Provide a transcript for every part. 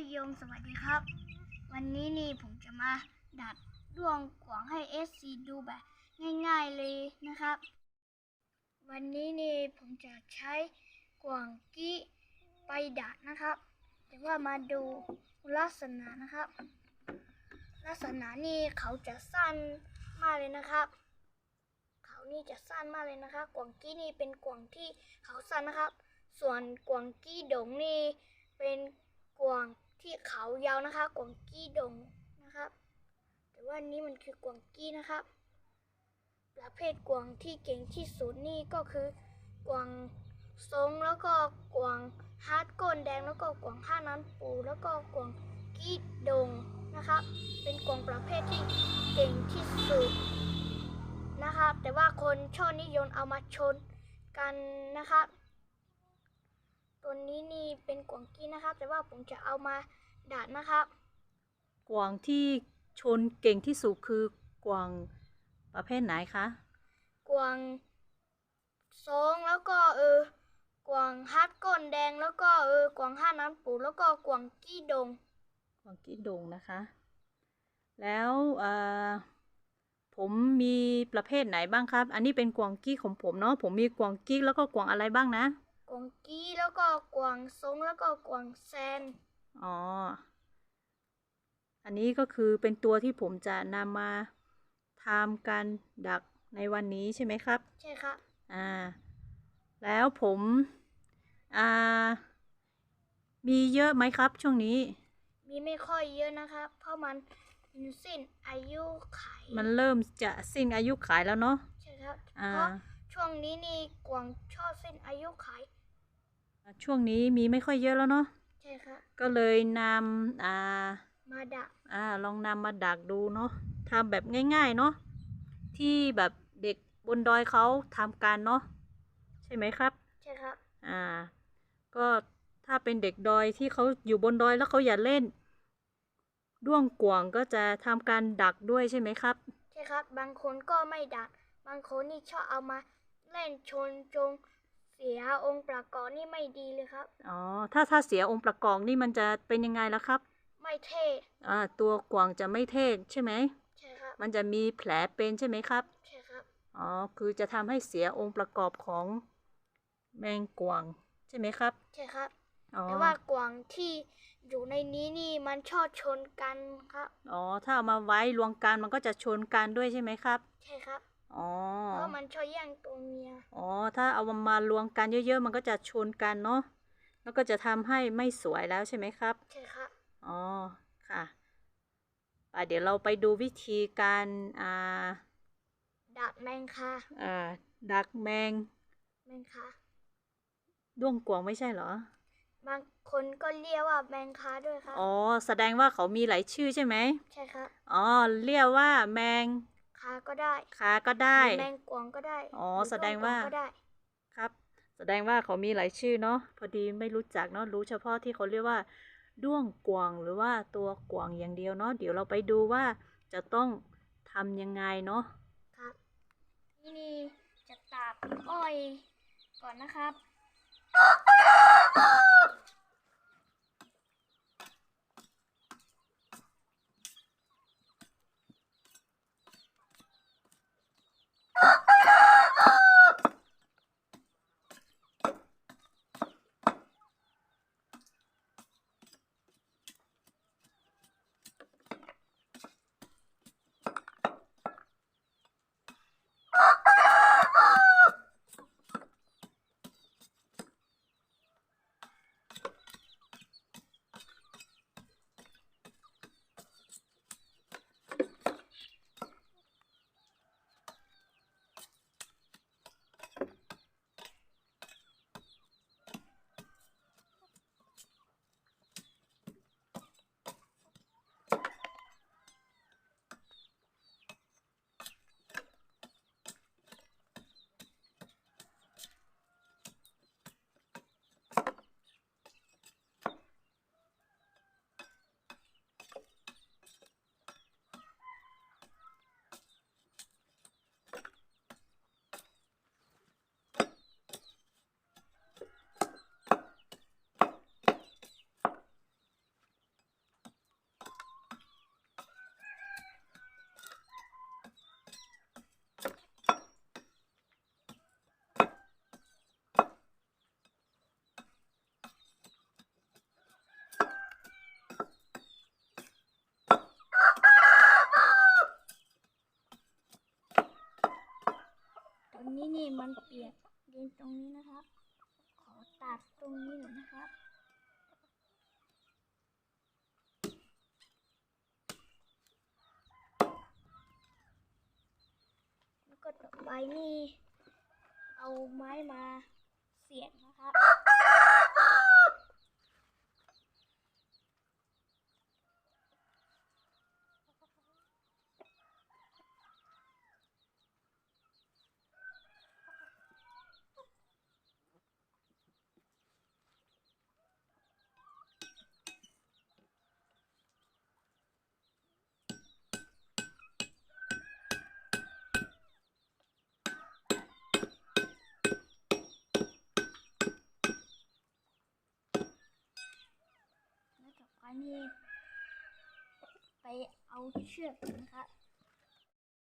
ยยงสวัสดีครับ วันนี้นี่ผมจะมาดัดดวงกวางให้ SC ดูแบบง่ายๆเลยนะครับ วันนี้นี่ผมจะใช้กวางกี้ไปดัดนะครับ แต่ว่ามาดูลักษณะนะครับ ลักษณะนี่เขาจะสั้นมากเลยนะครับ เขานี่จะสั้นมากเลยนะครับ กวางกี้นี่เป็นกวางที่เขาสั้นนะครับ ส่วนกวางกี้ดงนี่เป็น กวางที่เขายาวนะคะ กวางกี้ดงนะครับ แต่ว่านี่มันคือกวางกี้นะครับ ประเภทกวางที่เก่งที่สุดนี่ก็คือกวางทรงแล้วก็กวางฮาร์ดก้นแดงแล้วก็กวางห้าน้ำปู แล้วก็กวางกี้ดงนะครับ เป็นกวางประเภทที่เก่งที่สุดนะครับ แต่ว่าคนชอบนิยมเอามาชนกันนะครับ ตัวนี้นี่เป็นกวางกี้นะครับ แต่ว่าผมจะเอามาดัดนะครับ กวางที่ชนเก่งที่สุดคือกวางประเภทไหนคะ กวางทรงแล้วก็เออกวางฮัดก้นแดงแล้วก็เออกวางห้าน้ำปูแล้วก็กวางกี้ดง กวางกี้ดงนะคะ แล้วเอ่อผมมีประเภทไหนบ้างครับ อันนี้เป็นกวางกี้ของผมเนาะผมมีกวางกี้แล้วก็กวางอะไรบ้างนะกวา งกี้แล้วก็กวางทรงแล้วก็กวางแซนอ๋อ อันนี้ก็คือเป็นตัวที่ผมจะนำมาทำการดักในวันนี้ใช่ไหมครับ ใช่ครับ อ่า แล้วผม อ่า มีเยอะไหมครับช่วงนี้ มีไม่ค่อยเยอะนะครับ เพราะมันสิ้นอายุไขมันเริ่มจะสิ้นอายุขายแล้วเนาะ ใช่ครับอ่าเพราะช่วงนี้นี่กวางชอบสิ้นอายุไข ช่วงนี้มีไม่ค่อยเยอะแล้วเนาะใช่ครับก็เลยนำอ่ามาดักอ่าลองนำมาดักดูเนาะทำแบบง่าย ๆ เนาะที่แบบเด็กบนดอยเขาทำกันเนาะใช่ไหมครับ ใช่ครับอ่า ก็ถ้าเป็นเด็กดอยที่เขาอยู่บนดอยแล้วเขาอยากเล่น ด้วงกวางก็จะทำการดักด้วยใช่ไหมครับ ใช่ครับ บางคนก็ไม่ดัก บางคนนี่ชอบเอามาเล่นชนจงเสียองค์ประกอบนี่ไม่ดีเลยครับ อ๋อ ถ้าถ้าเสียองค์ประกอบนี่มันจะเป็นยังไงล่ะครับ ไม่เท่อ่าตัวกวางจะไม่เท่ใช่ไหมใช่ครับ มันจะมีแผลเป็นใช่ไหมครับ ใช่ครับ อ๋อ คือจะทำให้เสียองค์ประกอบของแมงกวางใช่ไหมครับ ใช่ครับอ๋อแต่ว่ากวางที่อยู่ในนี้นี่มันชอบชนกันครับ อ๋อ ถ้าเอามาไว้รวมกันมันก็จะชนกันด้วยใช่ไหมครับ ใช่ครับ อ๋อ เพราะมันชอบแย่งตัวเมีย อ๋อ ถ้าเอามารวมกันเยอะๆ มันก็จะชนกันเนาะ แล้วก็จะทำให้ไม่สวยแล้วใช่ไหมครับ ใช่ครับ อ๋อ ค่ะอะเดี๋ยวเราไปดูวิธีการอ่าดักแมงคาอ่าดักแมง แมงคาด้วงกวางไม่ใช่เหรอ บางคนก็เรียกว่าแมงคาด้วยครับอ๋อ แสดงว่าเขามีหลายชื่อใช่ไหม ใช่ครับ อ๋อ เรียกว่าแมง คาก็ได้ขาก็ได้หรือแมงกวางก็ได้อ๋อหรือแสดงว่าด้กก็ได้ครับ แสดงว่าเขามีหลายชื่อเนาะพอดีไม่รู้จักเนาะรู้เฉพาะที่เขาเรียกว่า ด้วงกวางหรือว่าตัวกวางอย่างเดียวเนาะเดี๋ยวเราไปดูว่าจะต้องทำยังไงเนาะครับนี่นี่จะตากอ้อยก่อนนะครับ มันเปียกดินตรงนี้นะครับ ขอตัดตรงนี้หน่อยนะครับแล้วก็ต่อไปนี่เอาไม้มาเสียบนะครับ แล้วต่อไปนี่ไป เอาเชือกนะครับ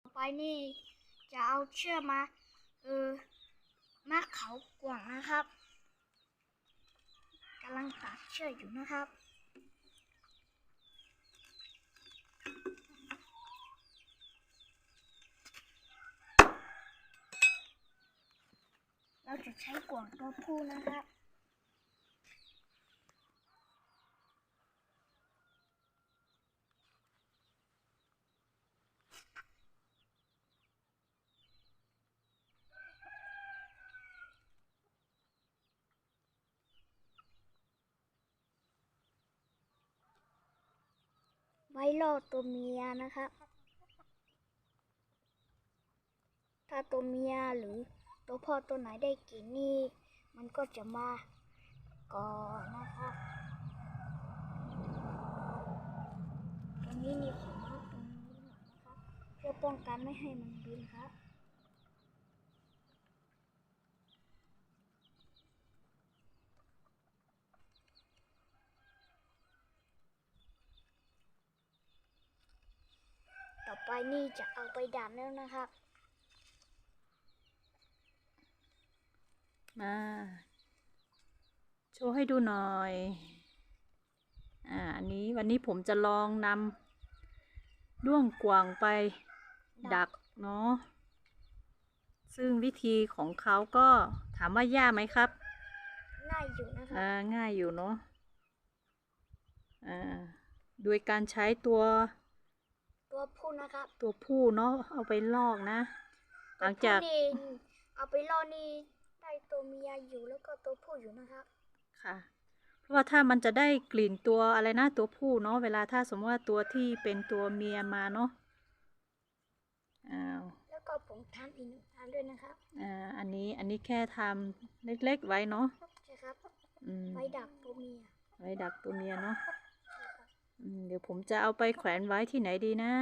ต่อไปนี่จะเอาเชือกมา เออมาเขากว่างนะครับกำลังตัดเชือกอยู่นะครับเราจะใช้กว่างตัวผู้นะครับ ไว้ล่อตัวเมียนะครับ ถ้าตัวเมียหรือตัวพ่อตัวไหนได้กินนี่ มันก็จะมาก่อนนะครับตรงนี้มีขอมาตรงนี้หน่อยนะครับ เพื่อป้องกันไม่ให้มันบินครับ ต่อไป นี่จะเอาไปดับแล้วนะครับ มา โชว์ให้ดูหน่อย อ่า อันนี้วันนี้ผมจะลองนำด้วงกวางไปดัดักกเนาะ ซึ่งวิธีของเขาก็ถามว่ายากไหมครับ ง่ายอยู่นะครับอ่าง่ายอยู่เนาะ อ่า โดยการใช้ตัว ตัวผู้นะครับตัวผู้เนาะเอาไปลอกนะ หลังจาก ตัวผู้นี่เอาไปล่อนี่ได้ตัวเมียอยู่แล้วก็ตัวผู้อยู่นะครับค่ะ เพราะว่าถ้ามันจะได้กลิ่นตัวอะไรนะตัวผู้เนาะเวลาถ้าสมมติว่าตัวที่เป็นตัวเมียมาเนาะอ้าวแล้วก็ผมทำอีกหนึ่งอันด้วยนะครับอ่าอันนี้อันนี้แค่ทำเล็กๆไว้เนาะใช่ครับอืมไว้ดักตัวเมีย ไว้ดักตัวเมียเนาะใช่ครับอืมเดี๋ยวผมจะเอาไปแขวนไว้ที่ไหนดีนะ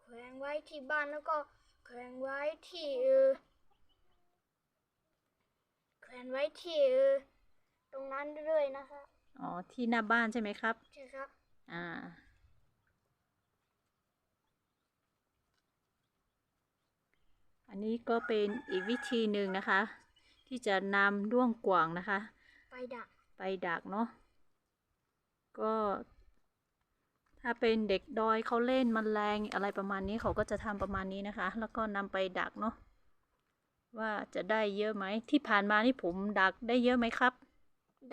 แขวนไว้ที่บ้านแล้วก็แขวนไว้ที่เออแขวนไว้ที่เออตรงนั้นด้วยนะครับอ๋อ ที่หน้าบ้านใช่ไหมครับ ใช่ครับ อ่า อันนี้ก็เป็นอีกวิธีหนึ่งนะคะ ที่จะนำด้วงกว่างนะคะ ไปดัก ไปดักเนาะ ก็ ถ้าเป็นเด็กดอยเขาเล่นมแมลงอะไรประมาณนี้เขาก็จะทำประมาณนี้นะคะ แล้วก็นำไปดักเนาะว่าจะได้เยอะไหมที่ผ่านมานี่ผมดักได้เยอะไหมครับ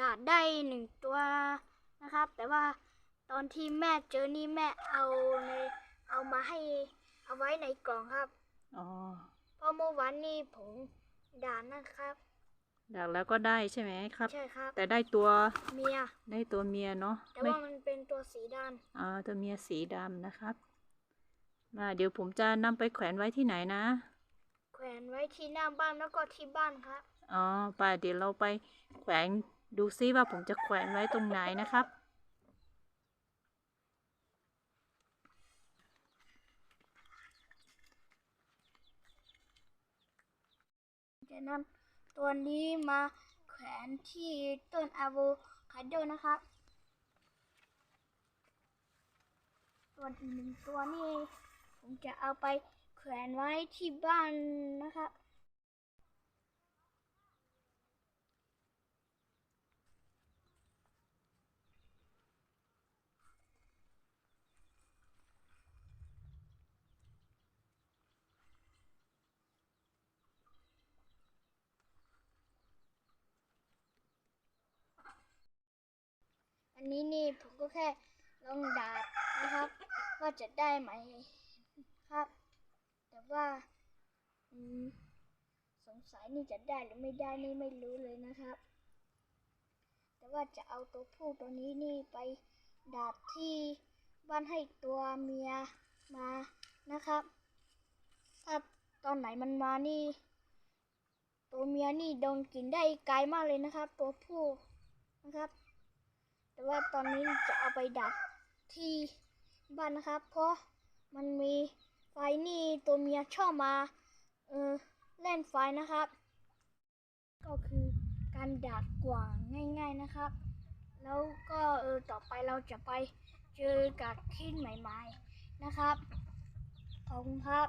ดักได้หนึ่งตัวนะครับ แต่ว่าตอนที่แม่เจอนี่แม่เอาในเอามาให้เอาไว้ในกล่องครับอ๋อเพราะเมื่อวานนี้ผมด่านะครับ ดักแล้วก็ได้ใช่ไหมครับ ใช่ครับ แต่ได้ตัวเมีย ได้ตัวเมียเนาะแต่ไม่ว่ามันเป็นตัวสีดอ่าตัวเมียสีดำนะครับ มาเดี๋ยวผมจะนำไปแขวนไว้ที่ไหนนะำแขวนไว้ที่หน้าบ้านแล้วก็ที่บ้านครับ อ๋อไปเดี๋ยวเราไปแขวนดูซิว่าผมจะแขวนไว้ตรงไหนนะครับจะนำ ตัวนี้มาแขวนที่ต้นอะโวคาโดนะครับส่วนอีกหนึ่งตัวนี่ผมจะเอาไปแขวนไว้ที่บ้านนะครับ อันนี้นี่ผมก็แค่ลองดาบนะครับ ว่าจะได้ไหมครับ แต่ว่าสงสัยนี่จะได้หรือไม่ได้นี่ไม่รู้เลยนะครับ แต่ว่าจะเอาตัวผู้ตัวนี้นี่ไปดาบที่บ้านให้ตัวเมียมานะครับ ถ้าตอนไหนมันมานี่ ตัวเมียนี่โดนกินได้ไกลมากเลยนะครับ ตัวผู้นะครับ ว่าตอนนี้จะเอาไปดักที่บ้านนะครับ เพราะมันมีไฟนี่ตัวเมียชอบมาเออเล่นไฟนะครับ ก็คือการดักกว่างง่าย ๆนะครับ แล้วก็เออต่อไปเราจะไปเจอกับที่ใหม่ ๆนะครับขอบคุณครับ